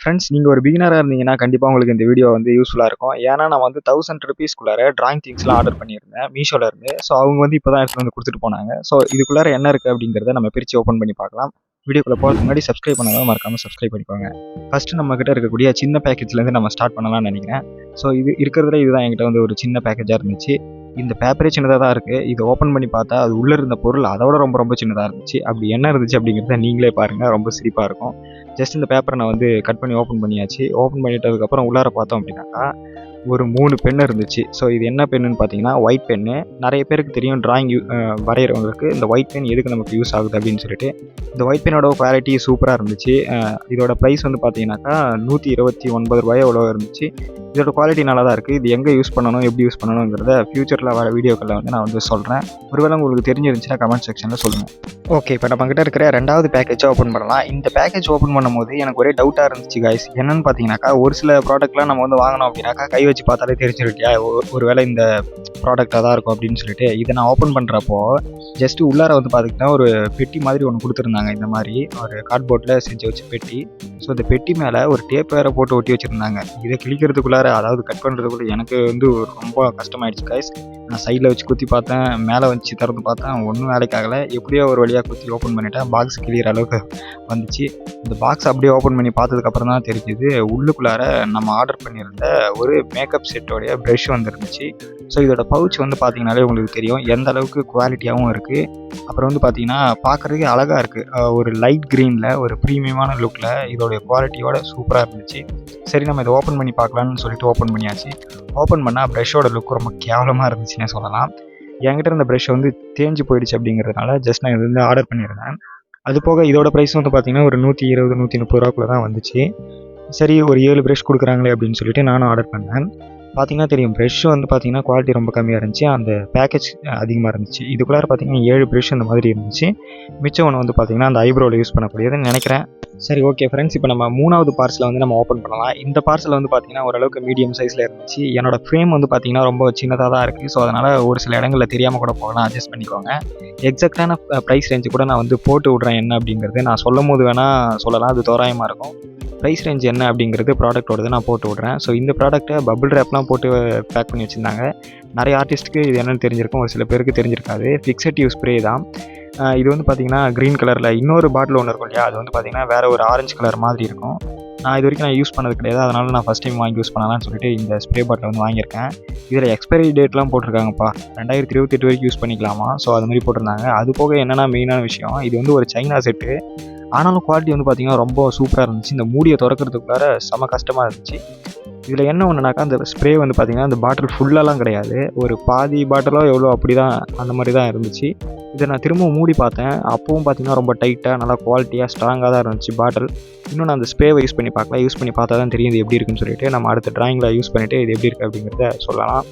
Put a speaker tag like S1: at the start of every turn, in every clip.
S1: Friends நீங்கள் ஒரு பிகினராக இருந்தீங்கன்னா கண்டிப்பாக உங்களுக்கு இந்த வீடியோ வந்து யூஸ்ஃபுல்லாக இருக்கும். ஏன்னா நான் வந்து தௌசண்ட் ருபீஸ்க்குள்ளார ட்ராயிங் திங்ஸ்லாம் ஆர்டர் பண்ணியிருந்தேன் மீஷோலேருந்து ஸோ அவங்க வந்து இப்போ தான் எடுத்துகிட்டு வந்து கொடுத்துட்டு போனாங்க. ஸோ இதுக்குள்ளார என்ன இருக்குது அப்படிங்கிறத நம்ம பிரித்து ஓப்பன் பண்ணி பார்க்கலாம். வீடியோக்குள்ளே போகிறதுக்கு முன்னாடி சப்ஸ்கிரைப் பண்ணாலும் மறக்காமல் சப்ஸ்கிரைப் பண்ணிக்கோங்க. ஃபஸ்ட்டு நம்ம கிட்ட இருக்கக்கூடிய சின்ன பேக்கேஜ்லேருந்து நம்ம ஸ்டார்ட் பண்ணலாம்னு நினைக்கிறேன். ஸோ இது இருக்கிறதுல இதுதான் என்கிட்ட வந்து ஒரு சின்ன பேக்கேஜாக இருந்துச்சு. இந்த பேப்பரே சின்னதாக தான் இருக்குது இதை ஓப்பன் பண்ணி பார்த்தா அது உள்ளே இருந்த பொருள் அதோட ரொம்ப ரொம்ப சின்னதாக இருந்துச்சு. அப்படி என்ன இருந்துச்சு அப்படிங்கிறத நீங்களே பாருங்கள் ரொம்ப சிரிப்பாக இருக்கும். ஜஸ்ட் இந்த பேப்பரை நான் வந்து கட் பண்ணி ஓப்பன் பண்ணியாச்சு. ஓப்பன் பண்ணிட்டதுக்கப்புறம் உள்ளார பார்த்தோம் அப்படின்னாக்கா ஒரு மூணு பென் இருந்துச்சு. ஸோ இது என்ன பென்னுன்னு பார்த்தீங்கன்னா ஒயிட் பென்னு நிறைய பேருக்கு தெரியும் டிராயிங் வரைகிறவங்களுக்கு இந்த ஒயிட் பென் எதுக்கு நமக்கு யூஸ் ஆகுது அப்படின்னு சொல்லிட்டு. இந்த ஒயிட் பென்னோட குவாலிட்டி சூப்பராக இருந்துச்சு. இதோட ப்ரைஸ் வந்து பார்த்தீங்கன்னாக்கா நூற்றி இருபத்தி ஒன்பது ரூபாய் எவ்வளோ இருந்துச்சு. இதோட குவாலிட்டி நல்லா தான் இருக்குது இது எங்கே யூஸ் பண்ணணும் எப்படி யூஸ் பண்ணணுங்கிறத ஃப்யூச்சரில் வர வீடியோக்களில் வந்து நான் வந்து சொல்கிறேன் ஒருவேளை உங்களுக்கு தெரிஞ்சிருந்துச்சுன்னா கமெண்ட் செக்ஷனில் சொல்லுங்கள் ஓகே இப்போ நம்மக்கிட்ட இருக்கிற ரெண்டாவது பேக்கேஜை ஓப்பன் பண்ணலாம். இந்த பேக்கேஜ் ஓப்பன் பண்ணும்போது எனக்கு ஒரே டவுட்டாக இருந்துச்சு காய்ஸ் என்னென்னு பார்த்தீங்கன்னாக்கா ஒரு சில ப்ராடக்ட்லாம் நம்ம வந்து வாங்கினோம் அப்படின்னாக்கா கை வச்சு பார்த்தாலே தெரிஞ்சிருக்கியா ஒருவேளை இந்த ப்ராடக்டாக தான் இருக்கும் அப்படின்னு சொல்லிட்டு இதை நான் ஓப்பன் பண்ணுறப்போ ஜஸ்ட் உள்ளார வந்து பார்த்திங்கன்னா ஒரு பெட்டி மாதிரி ஒன்று கொடுத்துருந்தாங்க. இந்த மாதிரி ஒரு கார்ட்போர்டில் செஞ்சு வச்சு பெட்டி. ஸோ இந்த பெட்டி மேலே ஒரு டேப் வேறு போட்டு ஒட்டி வச்சுருந்தாங்க. இதை கிழிக்கிறதுக்குள்ளார அதாவது கட் பண்ணுறதுக்குள்ள எனக்கு வந்து ரொம்ப கஷ்டமாயிடுச்சு கைஸ் நான் சைடில் வச்சு குத்தி பார்த்தேன் மேலே வச்சு திறந்து பார்த்தேன் ஒன்றும் வேலைக்கு ஆகலை. எப்படியோ ஒரு வழியாக குத்தி ஓப்பன் பண்ணிட்டேன். பாக்ஸ் கிளியர் அளவுக்கு வந்துச்சு. இந்த பாக்ஸ் அப்படியே ஓப்பன் பண்ணி பார்த்ததுக்கப்புறம் தான் தெரிஞ்சுது உள்ளுக்குள்ளார நம்ம ஆர்டர் பண்ணியிருந்த ஒரு மேக்கப் செட்டோடைய ப்ரஷ் வந்துருந்துச்சு. ஸோ இதோட பவுச் வந்து பார்த்தீங்கனாலே உங்களுக்கு தெரியும். எந்த அளவுக்கு குவாலிட்டியாகவும் இருக்குது அப்புறம் வந்து பார்த்தீங்கன்னா பார்க்குறதுக்கு அழகாக இருக்குது ஒரு லைட் க்ரீனில் ஒரு ப்ரீமியமான லுக்கில் இதோடைய குவாலிட்டியோட சூப்பராக இருந்துச்சு. சரி நம்ம இதை ஓப்பன் பண்ணி பார்க்கலான்னு சொல்லிட்டு ஓப்பன் பண்ணியாச்சு. ஓப்பன் பண்ணால் ப்ரெஷ்ஷோட லுக் ரொம்ப கேவலமாக இருந்துச்சு. இருந்துச்சுன்னே சொல்லலாம். என்கிட்ட இருந்த ப்ரஷ் வந்து தேஞ்சு போயிடுச்சு அப்படிங்கிறதுனால ஜஸ்ட் நான் இது வந்து ஆர்டர் பண்ணியிருந்தேன் அது போக இதோட ப்ரைஸ் வந்து பார்த்தீங்கன்னா ஒரு நூற்றி இருபது நூற்றி முப்பது ரூபாக்குள்ள தான் வந்துச்சு. சரி ஒரு ஏழு ப்ரஷ் கொடுக்குறாங்களே அப்படின்னு சொல்லிட்டு நானும் ஆர்டர் பண்ணேன். பார்த்தீங்கன்னா தெரியும். ப்ரெஷ் வந்து பார்த்தீங்கன்னா குவாலிட்டி ரொம்ப கம்மியாக இருந்துச்சு. அந்த பேக்கேஜ் அதிகமாக இருந்துச்சு. இதுக்குள்ளார பார்த்தீங்கன்னா ஏழு ப்ரெஷ் இந்த மாதிரி இருந்துச்சு. மிச்சம் ஒன்று வந்து பார்த்தீங்கன்னா அந்த ஐப்ரோவில் யூஸ் பண்ணக்கூடியதுன்னு நினைக்கிறேன். சரி ஓகே ஃப்ரெண்ட்ஸ் இப்போ நம்ம மூணாவது பார்சலை வந்து நம்ம ஓப்பன் பண்ணலாம். இந்த பார்சல் வந்து பார்த்தீங்கன்னா ஓரளவுக்கு மீடியம் சைஸில் இருந்துச்சு. என்னோட ஃப்ரேம் வந்து பார்த்தீங்கன்னா ரொம்ப சின்னதாக தான் இருக்குது ஸோ அதனால் ஒரு சில இடங்களில் தெரியாமல் கூட போகலாம். அட்ஜஸ்ட் பண்ணிக்கோங்க. எக்ஸாக்டான ப்ரைஸ் ரேஞ்சு கூட நான் வந்து போட்டு விட்றேன் என்ன அப்படிங்கிறது நான் சொல்லும் போது வேணால் சொல்லலாம். அது தோராயமாக இருக்கும். ப்ரைஸ் ரேஞ்ச் என்ன அப்படிங்கிறது ப்ராடக்ட்டோடது நான் போட்டு விட்றேன். ஸோ இந்த ப்ராடக்ட்டை பபுள் ரேப்லாம் போட்டு பேக் பண்ணி வச்சுருந்தாங்க. நிறைய ஆர்டிஸ்ட்டுக்கு இது என்னென்னு தெரிஞ்சிருக்கும். ஒரு சில பேருக்கு தெரிஞ்சிருக்காது. ஃபிக்ஸட் யூஸ் ஸ்ப்ரே தான். இது வந்து பார்த்திங்கன்னா க்ரீன் கலரில் இன்னொரு பாட்டில் ஒன்று இருக்கும் இல்லையா? அது வந்து பார்த்தீங்கன்னா வேறு ஒரு ஆரஞ்சு கலர் மாதிரி இருக்கும். நான் இது வரைக்கும் நான் யூஸ் பண்ணது கிடையாது. அதனால் நான் ஃபஸ்ட் டைம் வாங்கி யூஸ் பண்ணலாம்னு சொல்லிட்டு இந்த ஸ்ப்ரே பாட்டில் வந்து வாங்கியிருக்கேன். இதில் எக்ஸ்பைரி டேட்லாம் போட்டிருக்காங்கப்பா. ரெண்டாயிரத்தி இருபத்தெட்டு வரைக்கும் யூஸ் பண்ணிக்கலாமா? ஸோ அது மாதிரி போட்டிருந்தாங்க. அது போக என்னென்னா மெயினான விஷயம் இது வந்து ஒரு சைனா செட்டு ஆனாலும் குவாலிட்டி வந்து பார்த்தீங்கன்னா ரொம்ப சூப்பராக இருந்துச்சு. இந்த மூடியை திறக்கிறதுக்குள்ளார செம கஷ்டமாக இருந்துச்சு. இதில் என்ன ஒன்றுனாக்கா அந்த ஸ்ப்ரே வந்து பார்த்தீங்கன்னா அந்த பாட்டில் ஃபுல்லெல்லாம் கிடையாது. ஒரு பாதி பாட்டிலோ எவ்வளோ அப்படி தான் அந்த மாதிரி தான் இருந்துச்சு. இதை நான் திரும்பவும் மூடி பார்த்தேன். அப்பவும் பார்த்தீங்கன்னா ரொம்ப டைட்டாக நல்லா குவாலிட்டியாக ஸ்ட்ராங்காக தான் இருந்துச்சு பாட்டில் இன்னும் நான் அந்த ஸ்ப்ரேவை யூஸ் பண்ணி பார்க்கலாம் யூஸ் பண்ணி பார்த்தா தான் தெரியும் இது எப்படி இருக்குன்னு சொல்லிட்டு. நம்ம அடுத்த ட்ராயிங்கில் யூஸ் பண்ணிவிட்டு இது எப்படி இருக்குது அப்படிங்கிறத சொல்லலாம்.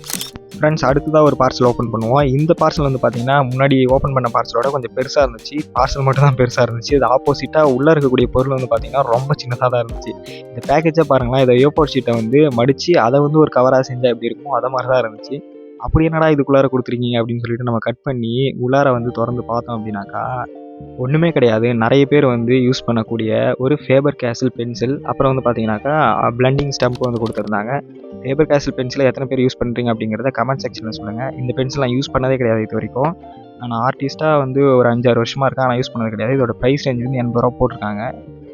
S1: ஃப்ரெண்ட்ஸ் அடுத்ததாக ஒரு பார்சல் ஓப்பன் பண்ணுவோம். இந்த பார்சல் வந்து பார்த்தீங்கன்னா முன்னாடி ஓப்பன் பண்ண பார்சலோட கொஞ்சம் பெருசாக இருந்துச்சு. பார்சல் மட்டும் தான் பெருசாக இருந்துச்சு. இது ஆப்போசிட்டாக உள்ளே இருக்கக்கூடிய பொருள் வந்து பார்த்தீங்கன்னா ரொம்ப சின்னதாக தான் இருந்துச்சு. இந்த பேக்கேஜை பாருங்களேன் இதை ஏர்போர்ட் ஷீட்டை வந்து மடித்து அதை வந்து ஒரு கவராக செஞ்சால் எப்படி இருக்கும் அதை மாதிரி தான் இருந்துச்சு. அப்படி என்னடா இதுக்குள்ளார கொடுத்துருக்கீங்க அப்படின்னு சொல்லிட்டு நம்ம கட் பண்ணி உள்ளார வந்து திறந்து பார்த்தோம் அப்படின்னாக்கா ஒன்றுமே கிடையாது. நிறைய பேர் வந்து யூஸ் பண்ணக்கூடிய ஒரு ஃபேபர் கேசல் பென்சில் அப்புறம் வந்து பார்த்தீங்கன்னாக்கா பிளண்டிங் ஸ்டம்ப் வந்து கொடுத்துருந்தாங்க. ஃபேபர் கேசல் பென்சிலை எத்தனை பேர் யூஸ் பண்ணுறீங்க அப்படிங்கிறத கமெண்ட் செக்ஷனில் சொல்லுங்கள் இந்த பென்சில் நான் யூஸ் பண்ணதே கிடையாது இது வரைக்கும். நான் ஆர்டிஸ்ட்டாக வந்து ஒரு அஞ்சாறு வருஷமாக இருக்கேன் ஆனால் யூஸ் பண்ணது கிடையாது. இதோட ப்ரைஸ் ரேஞ்ச் வந்து எண்பது ரூபா போட்டிருக்காங்க.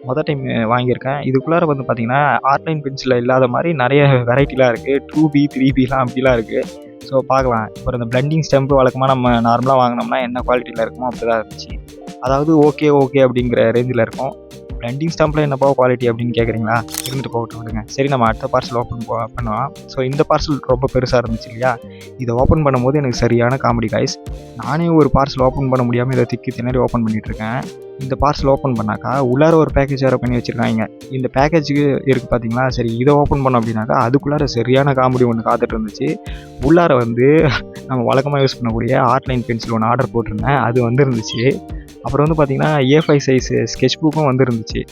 S1: மொதல் டைம் வாங்கியிருக்கேன். இதுக்குள்ளார வந்து பார்த்தீங்கன்னா ஆர்ட்லைன் பென்சிலில் இல்லாத மாதிரி நிறைய வெரைட்டிலாம் இருக்குது டூ பி த்ரீ பிலாம் அப்படிலாம் இருக்குது ஸோ பார்க்கலாம். இப்போ இந்த பிளண்டிங் ஸ்டெம்ப் வழக்கமாக நம்ம நார்மலாக வாங்கினோம்னா என்ன குவாலிட்டியில் இருக்குமோ அப்படி தான் இருந்துச்சு. அதாவது ஓகே ஓகே அப்படிங்கிற ரேஞ்சில் இருக்கும். பிளண்டிங் ஸ்டாம்பில் என்னப்பா குவாலிட்டி அப்படின்னு கேட்குறீங்களா இருந்துட்டு போகட்டும் விடுங்க. சரி நம்ம அடுத்த பார்சல் ஓப்பன் பண்ணலாம். ஸோ இந்த பார்சல் ரொம்ப பெருசாக இருந்துச்சு இல்லையா? இதை ஓப்பன் பண்ணும்போது எனக்கு சரியான காமெடி காய்ஸ் நானே ஒரு பார்சல் ஓப்பன் பண்ண முடியாமல் இதை திக்கி திணறி ஓப்பன் பண்ணிகிட்ருக்கேன் இந்த பார்சல் ஓப்பன் பண்ணாக்கா உள்ளார ஒரு பேக்கேஜ் வேறு பண்ணி வச்சுருக்காங்க. இந்த பேக்கேஜுக்கு இருக்குது பார்த்தீங்களா சரி இதை ஓப்பன் பண்ணோம் அப்படின்னாக்கா அதுக்குள்ளார சரியான காமெடி ஒன்று காத்துட்டு இருந்துச்சு. உள்ளார வந்து நம்ம வழக்கமாக யூஸ் பண்ணக்கூடிய ஆர்ட்லைன் பென்சில் ஒன்று ஆர்டர் போட்டிருந்தேன். அது வந்துருந்துச்சு. அப்புறம் வந்து பார்த்தீங்கன்னா ஏ ஃபைவ் சைஸ் ஸ்கெட்ச் புக்கும் வந்துருந்துச்சு.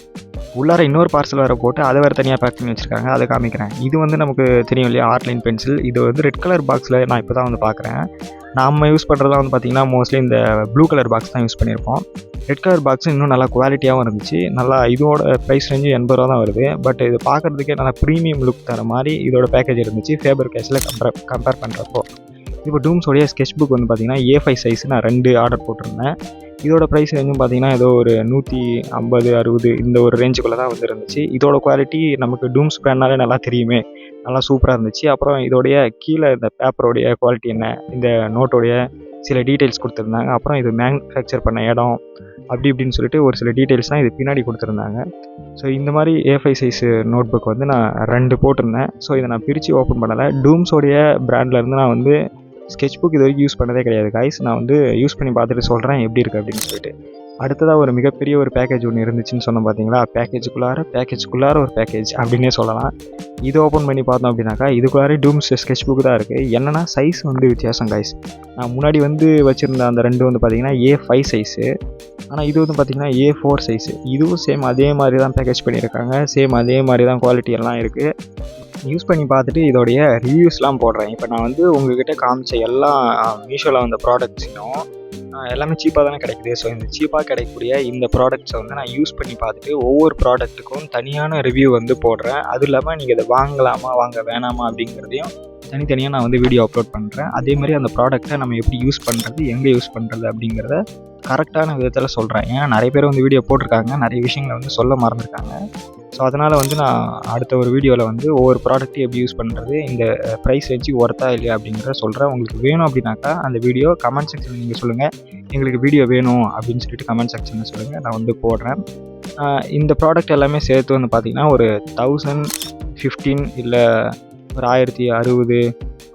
S1: உள்ளார இன்னொரு பார்சல் வேறு போட்டு அதை வேறு தனியாக பேக் பண்ணி வச்சுருக்காங்க. அதை காமிக்கிறேன். இது வந்து நமக்கு தெரியும் இல்லையா? ஆர்ட்லைன் பென்சில் இது வந்து ரெட் கலர் பாக்ஸில் நான் இப்போ தான் வந்து பார்க்குறேன் நம்ம யூஸ் பண்ணுறதா வந்து பார்த்திங்கன்னா மோஸ்ட்லி இந்த ப்ளூ கலர் பாக்ஸ் தான் யூஸ் பண்ணியிருப்போம். ரெட் கலர் பாக்ஸ் இன்னும் நல்லா குவாலிட்டியாகவும் இருந்துச்சு. நல்லா இதோட ப்ரைஸ் ரேஞ்சு எண்பது ரூபா தான் வருது. பட் இது பார்க்குறதுக்கே நல்லா ப்ரீமியம் லுக் தர மாதிரி இதோட பேக்கேஜ் இருந்துச்சு. ஃபேபர் கேஷில் கம்பேர் கம்பேர் பண்ணுறப்போ இப்போ டூம்ஸோடைய ஸ்கெட்ச் புக் வந்து பார்த்தீங்கன்னா ஏ ஃபைவ் சைஸ் நான் ரெண்டு ஆர்டர் போட்டிருந்தேன். இதோட ப்ரைஸ் ரேஞ்சும் பார்த்தீங்கன்னா ஏதோ ஒரு நூற்றி ஐம்பது அறுபது இந்த ஒரு ரேஞ்சுக்குள்ளே தான் வந்து இருந்துச்சு இதோட குவாலிட்டி நமக்கு டூம்ஸ் பிராண்ட்னாலே நல்லா தெரியுமே. நல்லா சூப்பராக இருந்துச்சு. அப்புறம் இதோடைய கீழே இந்த பேப்பரோடைய குவாலிட்டி என்ன? இந்த நோட்டோடைய சில டீட்டெயில்ஸ் கொடுத்துருந்தாங்க. அப்புறம் இது மேனுஃபேக்சர் பண்ண இடம் அப்படி இப்படின்னு சொல்லிட்டு ஒரு சில டீட்டெயில்ஸ்லாம் இது பின்னாடி கொடுத்துருந்தாங்க. ஸோ இந்த மாதிரி A five size notebook வந்து நான் ரெண்டு போட்டிருந்தேன். ஸோ இதை நான் பிரித்து ஓப்பன் பண்ணலை. டூம்ஸோடைய பிராண்ட்லேருந்து நான் வந்து ஸ்கெட்ச் புக் இது வரைக்கும் யூஸ் பண்ணதே கிடையாது கைஸ் நான் வந்து யூஸ் பண்ணி பார்த்துட்டு சொல்கிறேன் எப்படி இருக்குது அப்படின்னு சொல்லிட்டு. அடுத்ததாக ஒரு மிகப்பெரிய ஒரு பேக்கேஜ் ஒன்று இருந்துச்சுன்னு சொன்னோம் பார்த்தீங்களா பேக்கேஜுக்குள்ளார பேக்கேஜுக்குள்ளார ஒரு பேக்கேஜ் அப்படின்னே சொல்லலாம். இது ஓப்பன் பண்ணி பார்த்தோம் அப்படின்னாக்கா இதுக்குள்ளாரே டூம்ஸ் ஸ்கெட்ச் புக் தான் இருக்குது என்னென்னா சைஸ் வந்து வித்தியாசம் கைஸ் நான் முன்னாடி வந்து வச்சுருந்த அந்த ரெண்டு வந்து பார்த்தீங்கன்னா ஏ ஃபைவ் சைஸு ஆனால் இது வந்து பார்த்திங்கன்னா ஏ ஃபோர் சைஸு இதுவும் சேம் அதே மாதிரி தான் பேக்கேஜ் பண்ணியிருக்காங்க. சேம் அதே மாதிரி தான் குவாலிட்டி எல்லாம் இருக்குது யூஸ் பண்ணி பார்த்துட்டு இதோடைய ரிவ்யூஸ்லாம் போடுறேன். இப்போ நான் வந்து உங்ககிட்ட காமிச்ச எல்லா மீஷோவில் வந்த ப்ராடக்ட்ஸையும் எல்லாமே சீப்பாக தானே கிடைக்குது. ஸோ இந்த சீப்பாக கிடைக்கக்கூடிய இந்த ப்ராடக்ட்ஸை வந்து நான் யூஸ் பண்ணி பார்த்துட்டு ஒவ்வொரு ப்ராடக்ட்டுக்கும் தனியான ரிவ்யூ வந்து போடுறேன். அதுவும் இல்லாமல் நீங்கள் இதை வாங்கலாமா வாங்க வேணாமா அப்படிங்கிறதையும் தனித்தனியாக நான் வந்து வீடியோ அப்லோட் பண்ணுறேன் அதே மாதிரி அந்த ப்ராடக்ட்டை நம்ம எப்படி யூஸ் பண்ணுறது எங்கே யூஸ் பண்ணுறது அப்படிங்கிறத கரெக்டான விதத்தில் சொல்கிறேன் ஏன்னா நிறைய பேர் வந்து வீடியோ போட்டிருக்காங்க. நிறைய விஷயங்களை வந்து சொல்ல மறந்துருக்காங்க. ஸோ அதனால் வந்து நான் அடுத்த ஒரு வீடியோவில் வந்து ஒவ்வொரு ப்ராடக்ட்டையும் எப்படி யூஸ் பண்ணுறது இந்த ப்ரைஸ் வச்சு ஒர்த்தா இல்லையா அப்படிங்கிற சொல்கிறேன் உங்களுக்கு வேணும் அப்படின்னாக்கா அந்த வீடியோ கமெண்ட் செக்ஷனில் நீங்கள் சொல்லுங்கள் எங்களுக்கு வீடியோ வேணும் அப்படின்னு சொல்லிட்டு கமெண்ட் செக்ஷனில் சொல்லுங்கள் நான் வந்து போடுறேன். இந்த ப்ராடக்ட் எல்லாமே சேர்த்து வந்து பார்த்திங்கன்னா ஒரு தௌசண்ட் ஃபிஃப்டீன் இல்லை ஒரு ஆயிரத்தி அறுபது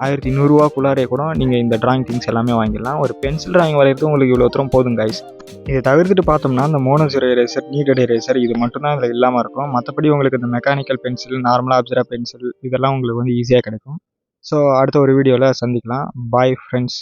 S1: ஆயிரத்தி நூறுரூவாக்குள்ளாரே கூட நீங்கள் இந்த ட்ராயிங் திங்ஸ் எல்லாமே வாங்கிடலாம். ஒரு பென்சில் ட்ராயிங் வரைகிறது உங்களுக்கு இவ்வளோ தூரம் போதும் கைஸ் இதை தவிர்த்துட்டு பார்த்தோம்னா இந்த மோனோசிரோ எரேசர் நீடட் எரேசர் இது மட்டும்தான் இதில் இல்லாமல் இருக்கும். மற்றபடி உங்களுக்கு இந்த மெக்கானிக்கல் பென்சில் நார்மலாக அப்சரா பென்சில் இதெல்லாம் உங்களுக்கு வந்து ஈஸியாக கிடைக்கும். ஸோ அடுத்த ஒரு வீடியோவில் சந்திக்கலாம். Bye friends